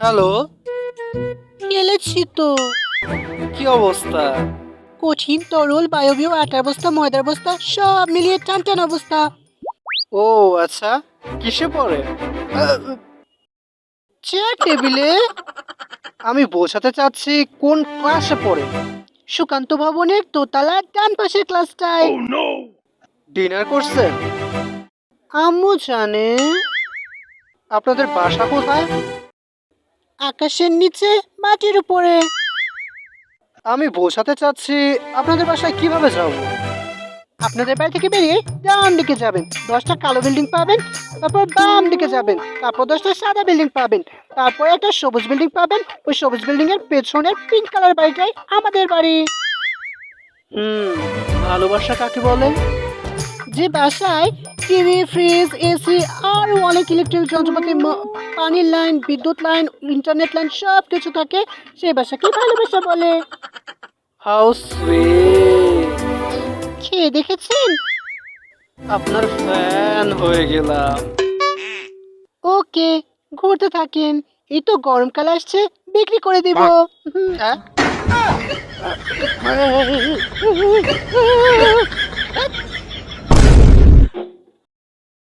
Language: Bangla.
হ্যালো? খেলেছি তো। কি অবস্থা? কঠিন তরল বায়বীয় আটার বস্তা ময়দার বস্তা সব মিলিয়ে টান টান অবস্থা। ও আচ্ছা। কিসে পড়ে? চেয়ার টেবিলে আমি বোঝাতে চাচ্ছি কোন ক্লাসে পড়ে? সুকান্ত ভবনের দোতলার ডান পাশের ক্লাসটায়। ডিনার করছেন আম্মু জানে। আপনাদের বাসা কোথায়? আকাশের নিচে মাটির উপরে। আমি বোঝাতে চাচ্ছি আপনাদের বাসায় কীভাবে যাব? আপনাদের বাড়ি থেকে বেরিয়ে ডান দিকে যাবেন। দশটা কালো বিল্ডিং পাবেন তারপর বাম দিকে যাবেন তারপর দশটা সাদা বিল্ডিং পাবেন তারপর একটা সবুজ বিল্ডিং পাবেন। ওই সবুজ বিল্ডিং এর পেছনের পিঙ্ক কালার বাড়িটাই আমাদের বাড়ি। হুম ভালোবাসা কাকে বলে? যে বাসায় টিভি ফ্রিজ এসি আর অনেক ইলেকট্রিক যন্ত্রপাতি পানির লাইন বিদ্যুৎ লাইন ইন্টারনেট লাইন সব কিছু থাকে সেই বাসাকে ভালোবাসা বলে। হাউ সুইট খেয়ে দেখেছেন? আপনার ফ্যান হয়ে গেলাম। ওকে ঘুরতে থাকেন। এই তো গরমকাল আসছে বিক্রি করে দিব। হ্যাঁ?